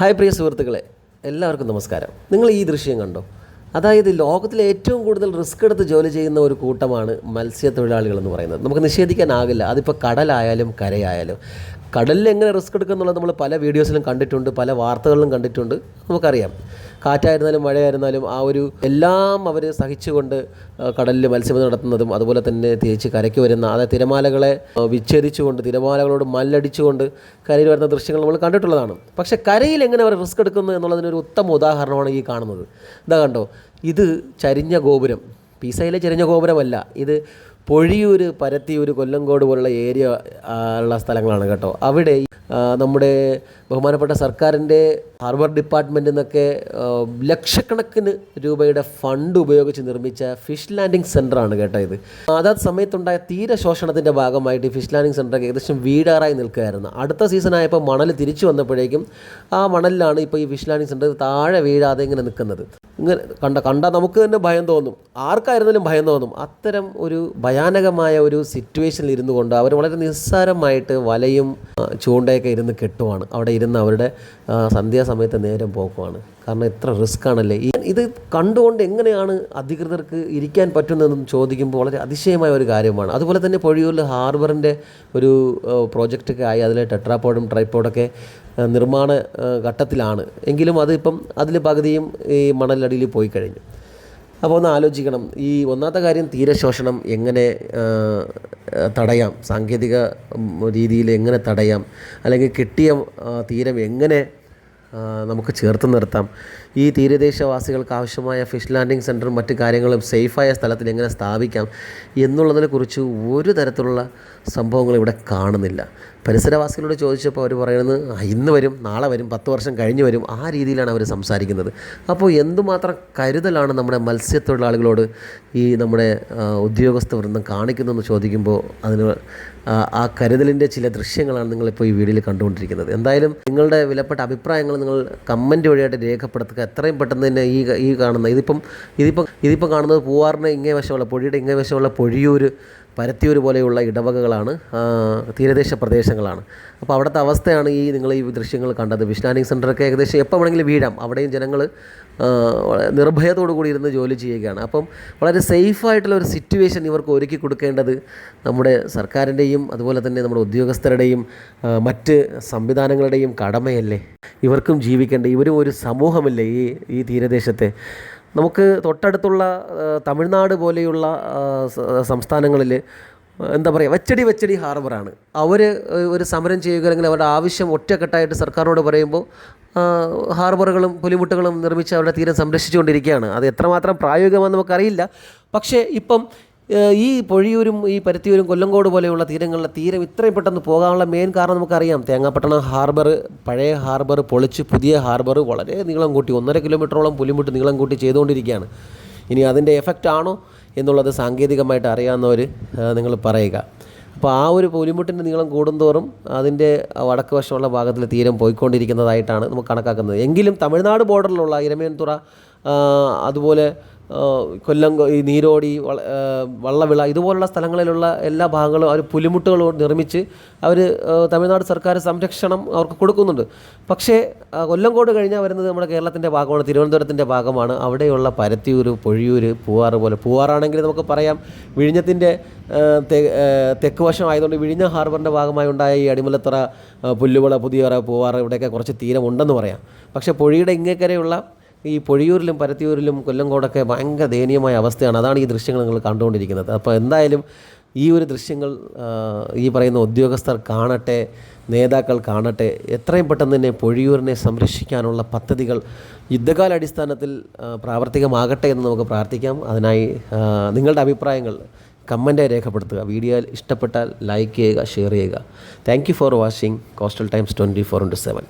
Hi പ്രിയ സുഹൃത്തുക്കളെ എല്ലാവർക്കും നമസ്കാരം. നിങ്ങൾ ഈ ദൃശ്യം കണ്ടോ? അതായത് ലോകത്തിലെ ഏറ്റവും കൂടുതൽ റിസ്ക് എടുത്ത് ജോലി ചെയ്യുന്ന ഒരു കൂട്ടമാണ് മത്സ്യത്തൊഴിലാളികൾ എന്ന് പറയുന്നത്. നമുക്ക് നിഷേധിക്കാനാകില്ല. അതിപ്പോൾ കടലായാലും കരയായാലും. കടലിൽ എങ്ങനെ റിസ്ക് എടുക്കുന്നുള്ളത് നമ്മൾ പല വീഡിയോസിലും കണ്ടിട്ടുണ്ട് പല വാർത്തകളിലും കണ്ടിട്ടുണ്ട്. നമുക്കറിയാം. കാറ്റായിരുന്നാലും മഴയായിരുന്നാലും ആ ഒരു എല്ലാം അവർ സഹിച്ചുകൊണ്ട് കടലിൽ മത്സ്യബന്ധനം നടത്തുന്നതും അതുപോലെ തന്നെ തിരിച്ച് കരയ്ക്ക് വരുന്ന അതായത് തിരമാലകളെ വിച്ഛേദിച്ചുകൊണ്ട് തിരമാലകളോട് മല്ലടിച്ചുകൊണ്ട് കരയിൽ വരുന്ന ദൃശ്യങ്ങൾ നമ്മൾ കണ്ടിട്ടുള്ളതാണ്. പക്ഷേ കരയിൽ എങ്ങനെ അവർ റിസ്ക് എടുക്കുന്നു എന്നുള്ളതിനൊരു ഉത്തമ ഉദാഹരണമാണ് ഈ കാണുന്നത്. ഇതാ കണ്ടോ ഇത് ചരിഞ്ഞ ഗോപുരം. പിസയിലെ ചരിഞ്ഞ ഗോപുരമല്ല ഇത് പൊഴിയൂർ പരത്തിയൂർ കൊല്ലങ്കോട് പോലുള്ള ഏരിയ ഉള്ള സ്ഥലങ്ങളാണ് കേട്ടോ. അവിടെ നമ്മുടെ ബഹുമാനപ്പെട്ട സർക്കാരിന്റെ ഹാർബർ ഡിപ്പാർട്ട്മെന്റിൽ നിന്നൊക്കെ ലക്ഷക്കണക്കിന് രൂപയുടെ ഫണ്ട് ഉപയോഗിച്ച് നിർമ്മിച്ച ഫിഷ് ലാൻഡിംഗ് സെന്ററാണ് കേട്ടോ ഇത്. അതാത് സമയത്തുണ്ടായ തീര ശോഷണത്തിന്റെ ഭാഗമായിട്ട് ഈ ഫിഷ് ലാൻഡിംഗ് സെന്ററൊക്കെ ഏകദേശം വീടാറായി നിൽക്കുകയായിരുന്നു. അടുത്ത സീസണായപ്പോൾ മണൽ തിരിച്ചു വന്നപ്പോഴേക്കും ആ മണലിലാണ് ഇപ്പോൾ ഈ ഫിഷ് ലാൻഡിംഗ് സെന്റർ താഴെ വീഴാതെ ഇങ്ങനെ നിൽക്കുന്നത്. ഇങ്ങനെ കണ്ട കണ്ടാൽ നമുക്ക് തന്നെ ഭയം തോന്നും. ആർക്കായിരുന്നാലും ഭയം തോന്നും. അത്തരം ഒരു ഭയാനകമായ ഒരു സിറ്റുവേഷനിൽ ഇരുന്നു കൊണ്ട് അവർ വളരെ നിസ്സാരമായിട്ട് വലയും ആ, ചൂണ്ടയൊക്കെ ഇരുന്ന് കെട്ടുവാണ്. അവിടെ ഇരുന്ന് അവരുടെ സന്ധ്യാസമയത്ത് നേരം പോക്കുവാണ്. കാരണം ഇത്ര റിസ്ക് ആണല്ലേ? ഈ ഇത് കണ്ടുകൊണ്ട് എങ്ങനെയാണ് അധികൃതർക്ക് ഇരിക്കാൻ പറ്റുന്നതെന്ന് ചോദിക്കുമ്പോൾ വളരെ അതിശയമായ ഒരു കാര്യമാണ്. അതുപോലെ തന്നെ പൊഴിയൂരിൽ ഹാർബറിന്റെ ഒരു പ്രോജക്റ്റൊക്കെ ആയി. അതിലെ ടെട്രാപ്പോഡും ട്രൈപ്പോഡൊക്കെ നിർമ്മാണ ഘട്ടത്തിലാണ്. എങ്കിലും അതിപ്പം അതിൽ പകുതിയും ഈ മണലടിയിൽ പോയി കഴിഞ്ഞു. അപ്പോൾ ഒന്ന് ആലോചിക്കണം. ഈ ഒന്നാമത്തെ കാര്യം തീരശോഷണം എങ്ങനെ തടയാം? സാങ്കേതിക രീതിയിൽ എങ്ങനെ തടയാം? അല്ലെങ്കിൽ കിട്ടിയ തീരം എങ്ങനെ നമുക്ക് ചേർത്ത് നിർത്താം? ഈ തീരദേശവാസികൾക്ക് ആവശ്യമായ ഫിഷ് ലാൻഡിംഗ് സെന്ററും മറ്റു കാര്യങ്ങളും സേഫായ സ്ഥലത്തിൽ എങ്ങനെ സ്ഥാപിക്കാം? എന്നുള്ളതിനെക്കുറിച്ച് ഒരു തരത്തിലുള്ള സംഭവങ്ങൾ ഇവിടെ കാണുന്നില്ല. പരിസരവാസികളോട് ചോദിച്ചപ്പോൾ അവർ പറയുന്നത് "ആ, ഇന്ന് വരും നാളെ വരും പത്ത് വർഷം കഴിഞ്ഞ് വരും ആ രീതിയിലാണ് അവർ സംസാരിക്കുന്നത്. അപ്പോൾ എന്തുമാത്രം കരുതലാണ് നമ്മുടെ മത്സ്യത്തൊഴിലാളികളോട് ഈ നമ്മുടെ ഉദ്യോഗസ്ഥ വൃന്ദം കാണിക്കുന്നതെന്ന് ചോദിക്കുമ്പോൾ അതിന് ആ, കരുതലിന്റെ ചില ദൃശ്യങ്ങളാണ് നിങ്ങളിപ്പോൾ ഈ വീഡിയോയിൽ കണ്ടുകൊണ്ടിരിക്കുന്നത്. എന്തായാലും നിങ്ങളുടെ വിലപ്പെട്ട അഭിപ്രായങ്ങൾ നിങ്ങൾ കമന്റ് വഴിയായിട്ട് രേഖപ്പെടുത്തുക. എത്രയും പെട്ടെന്ന് തന്നെ ഈ ഈ കാണുന്ന ഇതിപ്പം ഇതിപ്പം ഇതിപ്പം കാണുന്നത് പൂവാറിന് ഇങ്ങേ വശമുള്ള പൊഴിയുടെ ഇങ്ങേ വശമുള്ള പൊഴിയൂർ പരത്തിയൂർ പോലെയുള്ള ഇടവകകളാണ് തീരദേശ പ്രദേശങ്ങളാണ്. അപ്പോൾ അവിടുത്തെ അവസ്ഥയാണ് ഈ നിങ്ങൾ ഈ ദൃശ്യങ്ങൾ കണ്ടത്. വിഷ്ണാനിങ് സെന്ററൊക്കെ ഏകദേശം എപ്പോൾ വേണമെങ്കിലും വീഴാം. അവിടെയും ജനങ്ങൾ നിർഭയത്തോടു കൂടി ഇരുന്ന് ജോലി ചെയ്യുകയാണ്. അപ്പം വളരെ സേഫായിട്ടുള്ള ഒരു സിറ്റുവേഷൻ ഇവർക്ക് ഒരുക്കി കൊടുക്കേണ്ടത് നമ്മുടെ സർക്കാരിന്റെയും അതുപോലെ തന്നെ നമ്മുടെ ഉദ്യോഗസ്ഥരുടെയും മറ്റ് സംവിധാനങ്ങളുടെയും കടമയല്ലേ? ഇവർക്കും ജീവിക്കേണ്ട ഇവരും ഒരു സമൂഹമല്ലേ ഈ ഈ തീരദേശത്തെ? നമുക്ക് തൊട്ടടുത്തുള്ള തമിഴ്നാട് പോലെയുള്ള സംസ്ഥാനങ്ങളിൽ എന്താ പറയുക വെച്ചടി വെച്ചടി ഹാർബറാണ്. അവർ ഒരു സമരം ചെയ്യുക അല്ലെങ്കിൽ അവരുടെ ആവശ്യം ഒറ്റക്കെട്ടായിട്ട് സർക്കാരിനോട് പറയുമ്പോൾ ഹാർബറുകളും പുലിമുട്ടുകളും നിർമ്മിച്ച് അവരുടെ തീരം സംരക്ഷിച്ചുകൊണ്ടിരിക്കുകയാണ്. അത് എത്രമാത്രം പ്രായോഗികമാണെന്ന് നമുക്കറിയില്ല. പക്ഷേ ഇപ്പം ഈ പൊഴിയൂരും ഈ പരുത്തിയൂരും കൊല്ലങ്കോട് പോലെയുള്ള തീരങ്ങളിലെ തീരം ഇത്രയും പെട്ടെന്ന് പോകാനുള്ള മെയിൻ കാരണം നമുക്കറിയാം. തേങ്ങാപ്പട്ടണം ഹാർബർ പഴയ ഹാർബർ പൊളിച്ച് പുതിയ ഹാർബർ വളരെ നീളം കൂട്ടി ഒന്നര കിലോമീറ്ററോളം പുലിമുട്ട് നീളം കൂട്ടി ചെയ്തുകൊണ്ടിരിക്കുകയാണ്. ഇനി അതിന്റെ എഫക്റ്റ് ആണോ എന്നുള്ളത് സാങ്കേതികമായിട്ട് അറിയാവുന്നവർ നിങ്ങൾ പറയുക. അപ്പോൾ ആ ഒരു പുലിമുട്ടിന്റെ നീളം കൂടുന്തോറും അതിന്റെ വടക്ക് വശമുള്ള ഭാഗത്തിൽ തീരം പോയിക്കൊണ്ടിരിക്കുന്നതായിട്ടാണ് നമുക്ക് കണക്കാക്കുന്നത്. എങ്കിലും തമിഴ്നാട് ബോർഡറിലുള്ള ഇരമേൻതുറ അതുപോലെ കൊല്ലം ഈ നീരോടി വള- വള്ളവിള ഇതുപോലുള്ള സ്ഥലങ്ങളിലുള്ള എല്ലാ ഭാഗങ്ങളും അവർ പുലിമുട്ടുകൾ നിർമ്മിച്ച് അവർ തമിഴ്നാട് സർക്കാർ സംരക്ഷണം അവർക്ക് കൊടുക്കുന്നുണ്ട്. പക്ഷേ കൊല്ലംകോട് കഴിഞ്ഞാൽ വരുന്നത് നമ്മുടെ കേരളത്തിന്റെ ഭാഗമാണ് തിരുവനന്തപുരത്തിന്റെ ഭാഗമാണ്. അവിടെയുള്ള പരത്തിയൂർ പൊഴിയൂർ പൂവാറ് പോലെ പൂവാറാണെങ്കിൽ നമുക്ക് പറയാം വിഴിഞ്ഞത്തിന്റെ തെക്ക് വശം ആയതുകൊണ്ട് വിഴിഞ്ഞ ഹാർബറിന്റെ ഭാഗമായി ഉണ്ടായ ഈ അടിമലത്തറ പുല്ലുവിള പുതിയറ പൂവാറ് ഇവിടെയൊക്കെ കുറച്ച് തീരമുണ്ടെന്ന് പറയാം. പക്ഷേ പൊഴിയുടെ ഇങ്ങേക്കരെയുള്ള ഈ പൊഴിയൂരിലും പരത്തിയൂരിലും കൊല്ലംകോടൊക്കെ ഭയങ്കര ദയനീയമായ അവസ്ഥയാണ്. അതാണ് ഈ ദൃശ്യങ്ങൾ നിങ്ങൾ കണ്ടുകൊണ്ടിരിക്കുന്നത്. അപ്പോൾ എന്തായാലും ഈ ഒരു ദൃശ്യങ്ങൾ ഈ പറയുന്ന ഉദ്യോഗസ്ഥർ കാണട്ടെ നേതാക്കൾ കാണട്ടെ എത്രയും പെട്ടെന്ന് തന്നെ പൊഴിയൂരിനെ സംരക്ഷിക്കാനുള്ള പദ്ധതികൾ യുദ്ധകാലാടിസ്ഥാനത്തിൽ പ്രാവർത്തികമാകട്ടെ എന്ന് നമുക്ക് പ്രാർത്ഥിക്കാം. അതിനായി നിങ്ങളുടെ അഭിപ്രായങ്ങൾ കമന്റായി രേഖപ്പെടുത്തുക. വീഡിയോ ഇഷ്ടപ്പെട്ടാൽ ലൈക്ക് ചെയ്യുക ഷെയർ ചെയ്യുക. Thank you for watching. Coastal times twenty four into seven.